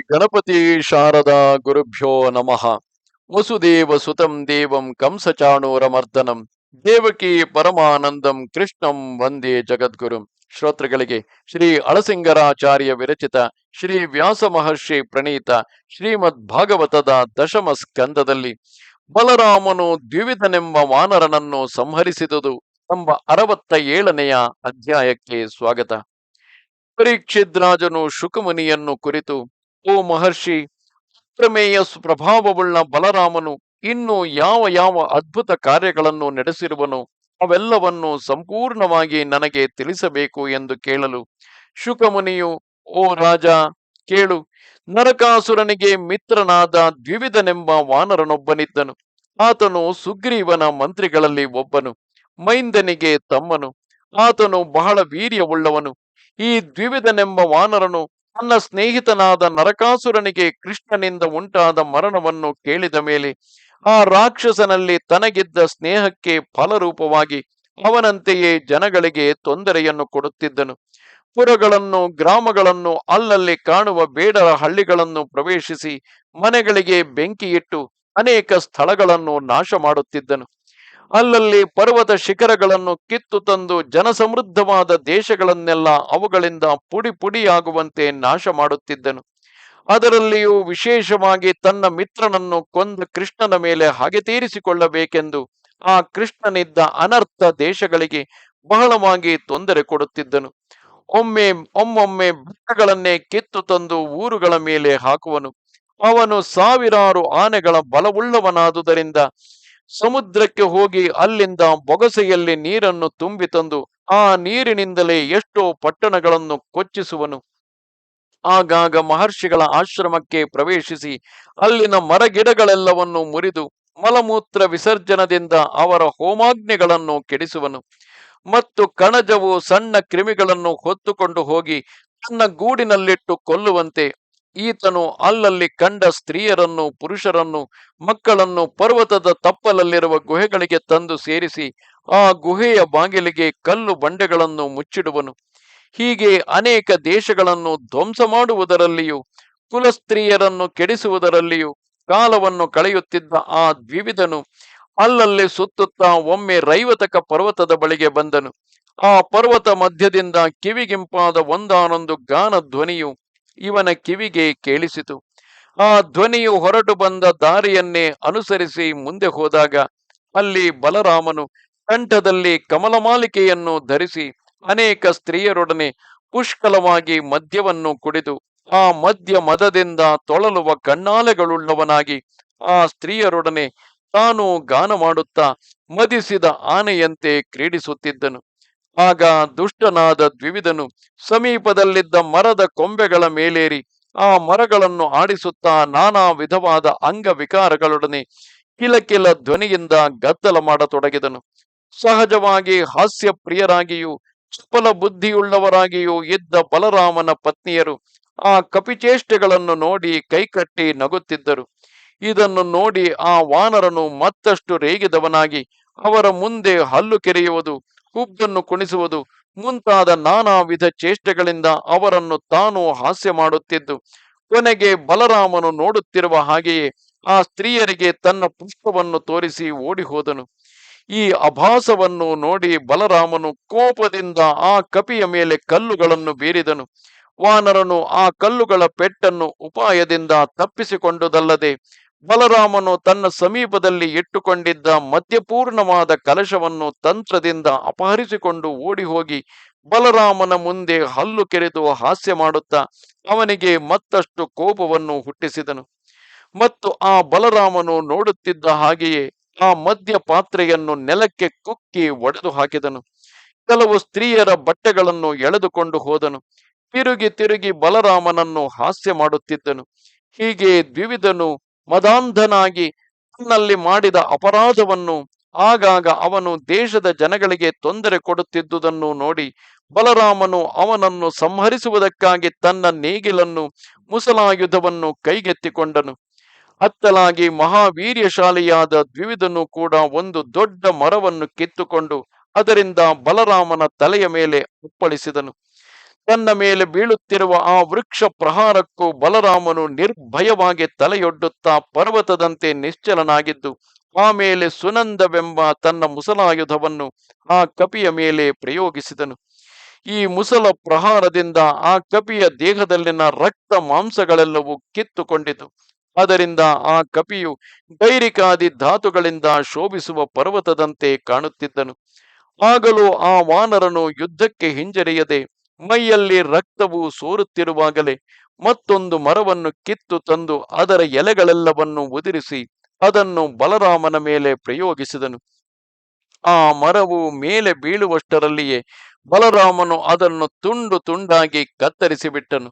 ಗಣಪತಿ ಶಾರದಾ ಗುರುಭ್ಯೋ ನಮಃ. ವಸುದೇವ ಸುತಂ ದೇವಂ ಕಂಸಚಾಣೂರಮರ್ದನಂ. ದೇವಕಿ ಪರಮಾನಂದಂ ಕೃಷ್ಣಂ ವಂದೇ ಜಗದ್ಗುರು. ಶ್ರೋತೃಗಳಿಗೆ ಶ್ರೀ ಅಳಸಿಂಗರಾಚಾರ್ಯ ವಿರಚಿತ ಶ್ರೀ ವ್ಯಾಸ ಮಹರ್ಷಿ ಪ್ರಣೀತ ಶ್ರೀಮದ್ ಭಾಗವತದ ದಶಮ ಸ್ಕಂದದಲ್ಲಿ ಬಲರಾಮನು ದ್ವಿವಿಧನೆಂಬ ವಾನರನನ್ನು ಸಂಹರಿಸಿದುದು ಎಂಬ ಅರವತ್ತ ಏಳನೆಯ ಅಧ್ಯಾಯಕ್ಕೆ ಸ್ವಾಗತ. ಪರೀಕ್ಷಿದ್ರಾಜನು ಶುಕಮುನಿಯನ್ನು ಕುರಿತು ಓ ಮಹರ್ಷಿ ಪ್ರಮೇಯ ಪ್ರಭಾವವುಳ್ಳ ಬಲರಾಮನು ಇನ್ನು ಯಾವ ಯಾವ ಅದ್ಭುತ ಕಾರ್ಯಗಳನ್ನು ನಡೆಸಿರುವನು ಅವೆಲ್ಲವನ್ನು ಸಂಪೂರ್ಣವಾಗಿ ನನಗೆ ತಿಳಿಸಬೇಕು ಎಂದು ಕೇಳಲು. ಶುಕಮುನಿಯು, ಓ ರಾಜ, ಕೇಳು. ನರಕಾಸುರನಿಗೆ ಮಿತ್ರನಾದ ದ್ವಿವಿಧನೆಂಬ ವಾನರನೊಬ್ಬನಿದ್ದನು. ಆತನು ಸುಗ್ರೀವನ ಮಂತ್ರಿಗಳಲ್ಲಿ ಒಬ್ಬನು, ಮೈಂದನಿಗೆ ತಮ್ಮನು. ಆತನು ಬಹಳ ವೀರ್ಯವುಳ್ಳವನು. ಈ ದ್ವಿವಿಧನೆಂಬ ವಾನರನು ತನ್ನ ಸ್ನೇಹಿತನಾದ ನರಕಾಸುರನಿಗೆ ಕೃಷ್ಣನಿಂದ ಉಂಟಾದ ಮರಣವನ್ನು ಕೇಳಿದ ಮೇಲೆ ಆ ರಾಕ್ಷಸನಲ್ಲಿ ತನಗಿದ್ದ ಸ್ನೇಹಕ್ಕೆ ಫಲರೂಪವಾಗಿ ಅವನಂತೆಯೇ ಜನಗಳಿಗೆ ತೊಂದರೆಯನ್ನು ಕೊಡುತ್ತಿದ್ದನು. ಪುರಗಳನ್ನು, ಗ್ರಾಮಗಳನ್ನು ಅಲ್ಲಲ್ಲಿ ಕಾಣುವ ಬೇಡರ ಹಳ್ಳಿಗಳನ್ನು ಪ್ರವೇಶಿಸಿ ಮನೆಗಳಿಗೆ ಬೆಂಕಿಯಿಟ್ಟು ಅನೇಕ ಸ್ಥಳಗಳನ್ನು ನಾಶ ಮಾಡುತ್ತಿದ್ದನು ಅಲ್ಲಲ್ಲಿ ಪರ್ವತ ಶಿಖರಗಳನ್ನು ಕಿತ್ತು ತಂದು ಜನಸಮೃದ್ಧವಾದ ದೇಶಗಳನ್ನೆಲ್ಲ ಅವುಗಳಿಂದ ಪುಡಿ ಪುಡಿಯಾಗುವಂತೆ ನಾಶ ಮಾಡುತ್ತಿದ್ದನು. ಅದರಲ್ಲಿಯೂ ವಿಶೇಷವಾಗಿ ತನ್ನ ಮಿತ್ರನನ್ನು ಕೊಂದ ಕೃಷ್ಣನ ಮೇಲೆ ಹಾಗೆ ತೀರಿಸಿಕೊಳ್ಳಬೇಕೆಂದು ಆ ಕೃಷ್ಣನಿದ್ದ ಅನರ್ಥ ದೇಶಗಳಿಗೆ ಬಹಳವಾಗಿ ತೊಂದರೆ ಕೊಡುತ್ತಿದ್ದನು. ಒಮ್ಮೆ, ಒಮ್ಮೊಮ್ಮೆ ಬೆಟ್ಟಗಳನ್ನೇ ಕಿತ್ತು ತಂದು ಊರುಗಳ ಮೇಲೆ ಹಾಕುವನು. ಅವನು ಸಾವಿರಾರು ಆನೆಗಳ ಬಲವುಳ್ಳವನಾದುದರಿಂದ ಸಮುದ್ರಕ್ಕೆ ಹೋಗಿ ಅಲ್ಲಿಂದ ಬೊಗಸೆಯಲ್ಲಿ ನೀರನ್ನು ತುಂಬಿ ತಂದು ಆ ನೀರಿನಿಂದಲೇ ಎಷ್ಟೋ ಪಟ್ಟಣಗಳನ್ನು ಕೊಚ್ಚಿಸುವನು. ಆಗಾಗ ಮಹರ್ಷಿಗಳ ಆಶ್ರಮಕ್ಕೆ ಪ್ರವೇಶಿಸಿ ಅಲ್ಲಿನ ಮರಗಿಡಗಳೆಲ್ಲವನ್ನು ಮುರಿದು ಮಲಮೂತ್ರ ವಿಸರ್ಜನದಿಂದ ಅವರ ಹೋಮಾಗ್ನಿಗಳನ್ನು ಕೆಡಿಸುವನು. ಮತ್ತು ಕಣಜವು ಸಣ್ಣ ಕ್ರಿಮಿಗಳನ್ನು ಹೊತ್ತುಕೊಂಡು ಹೋಗಿ ತನ್ನ ಗೂಡಿನಲ್ಲಿಟ್ಟು ಕೊಲ್ಲುವಂತೆ ಈತನು ಅಲ್ಲಲ್ಲಿ ಕಂಡ ಸ್ತ್ರೀಯರನ್ನು, ಪುರುಷರನ್ನು, ಮಕ್ಕಳನ್ನು ಪರ್ವತದ ತಪ್ಪಲಲ್ಲಿರುವ ಗುಹೆಗಳಿಗೆ ತಂದು ಸೇರಿಸಿ ಆ ಗುಹೆಯ ಬಾಗಿಲಿಗೆ ಕಲ್ಲು ಬಂಡೆಗಳನ್ನು ಮುಚ್ಚಿಡುವನು. ಹೀಗೆ ಅನೇಕ ದೇಶಗಳನ್ನು ಧ್ವಂಸ ಮಾಡುವುದರಲ್ಲಿಯೂ, ಕುಲಸ್ತ್ರೀಯರನ್ನು ಕೆಡಿಸುವುದರಲ್ಲಿಯೂ ಕಾಲವನ್ನು ಕಳೆಯುತ್ತಿದ್ದ ಆ ದ್ವಿವಿಧನು ಅಲ್ಲಲ್ಲಿ ಸುತ್ತುತ್ತಾ ಒಮ್ಮೆ ರೈವತಕ ಪರ್ವತದ ಬಳಿಗೆ ಬಂದನು. ಆ ಪರ್ವತ ಮಧ್ಯದಿಂದ ಕಿವಿಗಿಂಪಾದ ಒಂದಾನೊಂದು ಗಾನ ಧ್ವನಿಯು ಇವನ ಕಿವಿಗೆ ಕೇಳಿಸಿತು. ಆ ಧ್ವನಿಯು ಹೊರಟು ಬಂದ ದಾರಿಯನ್ನೇ ಅನುಸರಿಸಿ ಮುಂದೆ ಹೋದಾಗ ಅಲ್ಲಿ ಬಲರಾಮನು ಕಂಠದಲ್ಲಿ ಕಮಲಮಾಲಿಕೆಯನ್ನು ಧರಿಸಿ ಅನೇಕ ಸ್ತ್ರೀಯರೊಡನೆ ಪುಷ್ಕಲವಾಗಿ ಮದ್ಯವನ್ನು ಕುಡಿದು ಆ ಮದ್ಯ ಮದದಿಂದ ತೊಳಲುವ ಕಣ್ಣಾಲೆಗಳುಳ್ಳವನಾಗಿ ಆ ಸ್ತ್ರೀಯರೊಡನೆ ತಾನು ಗಾನ ಮಾಡುತ್ತಾ ಮದಿಸಿದ ಆನೆಯಂತೆ ಕ್ರೀಡಿಸುತ್ತಿದ್ದನು. ಆಗ ದುಷ್ಟನಾದ ದ್ವಿವಿಧನು ಸಮೀಪದಲ್ಲಿದ್ದ ಮರದ ಕೊಂಬೆಗಳ ಮೇಲೇರಿ ಆ ಮರಗಳನ್ನು ಆಡಿಸುತ್ತಾ ನಾನಾ ವಿಧವಾದ ಅಂಗವಿಕಾರಗಳೊಡನೆ ಕಿಲಕಿಲ ಧ್ವನಿಯಿಂದ ಗದ್ದಲ ಮಾಡತೊಡಗಿದನು. ಸಹಜವಾಗಿ ಹಾಸ್ಯ ಪ್ರಿಯರಾಗಿಯೂ ಚಪಲ ಬುದ್ಧಿಯುಳ್ಳವರಾಗಿಯೂ ಇದ್ದ ಬಲರಾಮನ ಪತ್ನಿಯರು ಆ ಕಪಿಚೇಷ್ಟೆಗಳನ್ನು ನೋಡಿ ಕೈಕಟ್ಟಿ ನಗುತ್ತಿದ್ದರು. ಇದನ್ನು ನೋಡಿ ಆ ವಾನರನು ಮತ್ತಷ್ಟು ರೇಗಿದವನಾಗಿ ಅವರ ಮುಂದೆ ಹಲ್ಲು ಕೆರೆಯುವುದು ಹುಬ್ಬನ್ನು ಕುಣಿಸುವುದು ಮುಂತಾದ ನಾನಾ ವಿಧ ಚೇಷ್ಟೆಗಳಿಂದ ಅವರನ್ನು ತಾನು ಹಾಸ್ಯ ಮಾಡುತ್ತಿದ್ದು, ಕೊನೆಗೆ ಬಲರಾಮನು ನೋಡುತ್ತಿರುವ ಹಾಗೆಯೇ ಆ ಸ್ತ್ರೀಯರಿಗೆ ತನ್ನ ಪುಷ್ಪವನ್ನು ತೋರಿಸಿ ಓಡಿ ಹೋದನು ಈ ಅಭಾಸವನ್ನು ನೋಡಿ ಬಲರಾಮನು ಕೋಪದಿಂದ ಆ ಕಪಿಯ ಮೇಲೆ ಕಲ್ಲುಗಳನ್ನು ಬೀರಿದನು. ವಾನರನು ಆ ಕಲ್ಲುಗಳ ಪೆಟ್ಟನ್ನು ಉಪಾಯದಿಂದ ತಪ್ಪಿಸಿಕೊಂಡುದಲ್ಲದೆ ಬಲರಾಮನು ತನ್ನ ಸಮೀಪದಲ್ಲಿ ಇಟ್ಟುಕೊಂಡಿದ್ದ ಮದ್ಯಪೂರ್ಣವಾದ ಕಲಶವನ್ನು ತಂತ್ರದಿಂದ ಅಪಹರಿಸಿಕೊಂಡು ಓಡಿ ಹೋಗಿ ಬಲರಾಮನ ಮುಂದೆ ಹಲ್ಲು ಕೆರೆದು ಹಾಸ್ಯ ಮಾಡುತ್ತಾ ಅವನಿಗೆ ಮತ್ತಷ್ಟು ಕೋಪವನ್ನು ಹುಟ್ಟಿಸಿದನು. ಮತ್ತು ಆ ಬಲರಾಮನು ನೋಡುತ್ತಿದ್ದ ಹಾಗೆಯೇ ಆ ಮದ್ಯ ಪಾತ್ರೆಯನ್ನು ನೆಲಕ್ಕೆ ಕುಕ್ಕಿ ಒಡೆದು ಹಾಕಿದನು. ಕೆಲವು ಸ್ತ್ರೀಯರ ಬಟ್ಟೆಗಳನ್ನು ಎಳೆದುಕೊಂಡು ಹೋದನು. ತಿರುಗಿ ತಿರುಗಿ ಬಲರಾಮನನ್ನು ಹಾಸ್ಯ ಮಾಡುತ್ತಿದ್ದನು. ಹೀಗೆ ದ್ವಿವಿಧನು ಮದಾಂಧನಾಗಿ ತನ್ನಲ್ಲಿ ಮಾಡಿದ ಅಪರಾಧವನ್ನು ಆಗಾಗ ಅವನು ದೇಶದ ಜನಗಳಿಗೆ ತೊಂದರೆ ಕೊಡುತ್ತಿದ್ದುದನ್ನು ನೋಡಿ ಬಲರಾಮನು ಅವನನ್ನು ಸಂಹರಿಸುವುದಕ್ಕಾಗಿ ತನ್ನ ನೇಗಿಲನ್ನು ಮುಸಲಾಯುಧವನ್ನು ಕೈಗೆತ್ತಿಕೊಂಡನು. ಅತ್ತಲಾಗಿ ಮಹಾವೀರ್ಯಶಾಲಿಯಾದ ದ್ವಿವಿಧನು ಕೂಡ ಒಂದು ದೊಡ್ಡ ಮರವನ್ನು ಕಿತ್ತುಕೊಂಡು ಅದರಿಂದ ಬಲರಾಮನ ತಲೆಯ ಮೇಲೆ ಅಪ್ಪಳಿಸಿದನು. ತನ್ನ ಮೇಲೆ ಬೀಳುತ್ತಿರುವ ಆ ವೃಕ್ಷ ಪ್ರಹಾರಕ್ಕೂ ಬಲರಾಮನು ನಿರ್ಭಯವಾಗಿ ತಲೆಯೊಡ್ಡುತ್ತಾ ಪರ್ವತದಂತೆ ನಿಶ್ಚಲನಾಗಿದ್ದು ಆಮೇಲೆ ಸುನಂದವೆಂಬ ತನ್ನ ಮುಸಲಾಯುಧವನ್ನು ಆ ಕಪಿಯ ಮೇಲೆ ಪ್ರಯೋಗಿಸಿದನು. ಈ ಮುಸಲ ಪ್ರಹಾರದಿಂದ ಆ ಕಪಿಯ ದೇಹದಲ್ಲಿನ ರಕ್ತ ಮಾಂಸಗಳೆಲ್ಲವೂ ಕಿತ್ತುಕೊಂಡಿತು. ಅದರಿಂದ ಆ ಕಪಿಯು ಗೈರಿಕಾದಿ ಧಾತುಗಳಿಂದ ಶೋಭಿಸುವ ಪರ್ವತದಂತೆ ಕಾಣುತ್ತಿದ್ದನು. ಆಗಲೂ ಆ ವಾನರನು ಯುದ್ಧಕ್ಕೆ ಹಿಂಜರಿಯದೆ ಮೈಯಲ್ಲಿ ರಕ್ತವು ಸೋರುತ್ತಿರುವಾಗಲೇ ಮತ್ತೊಂದು ಮರವನ್ನು ಕಿತ್ತು ತಂದು ಅದರ ಎಲೆಗಳೆಲ್ಲವನ್ನು ಉದುರಿಸಿ ಅದನ್ನು ಬಲರಾಮನ ಮೇಲೆ ಪ್ರಯೋಗಿಸಿದನು. ಆ ಮರವು ಮೇಲೆ ಬೀಳುವಷ್ಟರಲ್ಲಿಯೇ ಬಲರಾಮನು ಅದನ್ನು ತುಂಡು ತುಂಡಾಗಿ ಕತ್ತರಿಸಿಬಿಟ್ಟನು.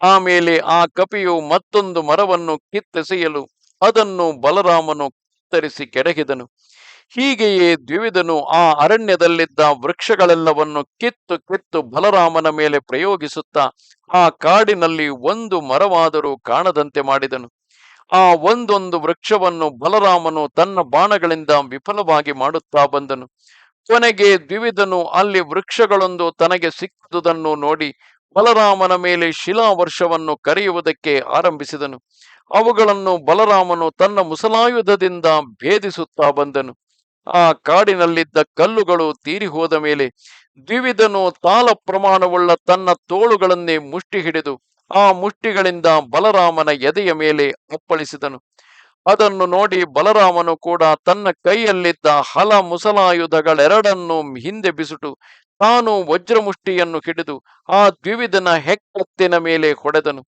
ಆಮೇಲೆ ಆ ಕಪಿಯು ಮತ್ತೊಂದು ಮರವನ್ನು ಕಿತ್ತೆಸೆಯಲು ಅದನ್ನು ಬಲರಾಮನು ಕತ್ತರಿಸಿ ಕೆಡಹಿದನು. ಹೀಗೆಯೇ ದ್ವಿವಿಧನು ಆ ಅರಣ್ಯದಲ್ಲಿದ್ದ ವೃಕ್ಷಗಳೆಲ್ಲವನ್ನು ಕಿತ್ತು ಕಿತ್ತು ಬಲರಾಮನ ಮೇಲೆ ಪ್ರಯೋಗಿಸುತ್ತಾ ಆ ಕಾಡಿನಲ್ಲಿ ಒಂದು ಮರವಾದರೂ ಕಾಣದಂತೆ ಮಾಡಿದನು. ಆ ಒಂದೊಂದು ವೃಕ್ಷವನ್ನು ಬಲರಾಮನು ತನ್ನ ಬಾಣಗಳಿಂದ ವಿಫಲವಾಗಿ ಮಾಡುತ್ತಾ ಬಂದನು. ಕೊನೆಗೆ ದ್ವಿವಿಧನು ಅಲ್ಲಿ ವೃಕ್ಷಗಳೊಂದು ತನಗೆ ಸಿಕ್ಕುವುದನ್ನು ನೋಡಿ ಬಲರಾಮನ ಮೇಲೆ ಶಿಲಾವರ್ಷವನ್ನು ಕರೆಯುವುದಕ್ಕೆ ಆರಂಭಿಸಿದನು. ಅವುಗಳನ್ನು ಬಲರಾಮನು ತನ್ನ ಮುಸಲಾಯುಧದಿಂದ ಭೇದಿಸುತ್ತಾ ಬಂದನು. ಆ ಕಾಡಿನಲ್ಲಿದ್ದ ಕಲ್ಲುಗಳು ತೀರಿ ಹೋದ ಮೇಲೆ ದ್ವಿವಿಧನು ತಾಲ ಪ್ರಮಾಣವುಳ್ಳ ತನ್ನ ತೋಳುಗಳನ್ನೇ ಮುಷ್ಟಿ ಹಿಡಿದು ಆ ಮುಷ್ಟಿಗಳಿಂದ ಬಲರಾಮನ ಎದೆಯ ಮೇಲೆ ಅಪ್ಪಳಿಸಿದನು. ಅದನ್ನು ನೋಡಿ ಬಲರಾಮನು ಕೂಡ ತನ್ನ ಕೈಯಲ್ಲಿದ್ದ ಹಲ ಮುಸಲಾಯುಧಗಳೆರಡನ್ನು ಹಿಂದೆ ಬಿಸುಟು. ತಾನು ವಜ್ರಮುಷ್ಟಿಯನ್ನು ಹಿಡಿದು ಆ ದ್ವಿವಿಧನ ಹೆಕ್ಕತ್ತಿನ ಮೇಲೆ ಹೊಡೆದನು.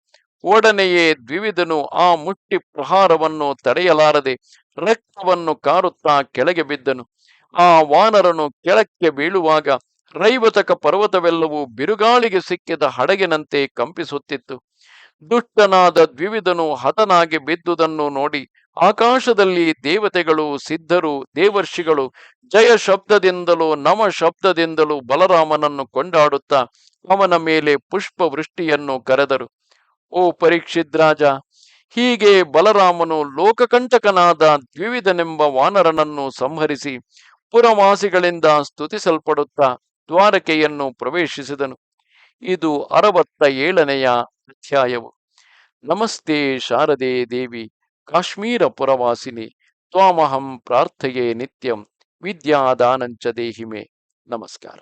ಒಡನೆಯೇ ದ್ವಿವಿಧನು ಆ ಮುಟ್ಟಿ ಪ್ರಹಾರವನ್ನು ತಡೆಯಲಾರದೆ ರಕ್ತವನ್ನು ಕಾರುತ್ತಾ ಕೆಳಗೆ ಬಿದ್ದನು. ಆ ವಾನರನು ಕೆಳಕ್ಕೆ ಬೀಳುವಾಗ ರೈವತಕ ಪರ್ವತವೆಲ್ಲವೂ ಬಿರುಗಾಳಿಗೆ ಸಿಕ್ಕಿದ ಹಡಗಿನಂತೆ ಕಂಪಿಸುತ್ತಿತ್ತು. ದುಷ್ಟನಾದ ದ್ವಿವಿಧನು ಹತನಾಗಿ ಬಿದ್ದುದನ್ನು ನೋಡಿ ಆಕಾಶದಲ್ಲಿ ದೇವತೆಗಳು, ಸಿದ್ಧರು, ದೇವರ್ಷಿಗಳು ಜಯ ಶಬ್ದದಿಂದಲೂ ನಮ ಶಬ್ದದಿಂದಲೂ ಬಲರಾಮನನ್ನು ಕೊಂಡಾಡುತ್ತಾ ಅವನ ಮೇಲೆ ಪುಷ್ಪವೃಷ್ಟಿಯನ್ನು ಕರೆದರು. ಓ ಪರೀಕ್ಷಿದ್ರಾಜ ಹೀಗೆ ಬಲರಾಮನು ಲೋಕಕಂಟಕನಾದ ದ್ವಿವಿಧನೆಂಬ ವಾನರನನ್ನು ಸಂಹರಿಸಿ ಪುರವಾಸಿಗಳಿಂದ ಸ್ತುತಿಸಲ್ಪಡುತ್ತಾ ದ್ವಾರಕೆಯನ್ನು ಪ್ರವೇಶಿಸಿದನು. ಇದು ಅರವತ್ತ ಏಳನೆಯ ಅಧ್ಯಾಯವು. ನಮಸ್ತೆ ಶಾರದೆ ದೇವಿ, ಕಾಶ್ಮೀರ ಪುರವಾಸಿನಿ, ತ್ವಾಮಹಂ ಪ್ರಾರ್ಥೆಯೇ ನಿತ್ಯಂ, ವಿದ್ಯಾದಾನಂಚ ದೇಹಿಮೆ. ನಮಸ್ಕಾರ.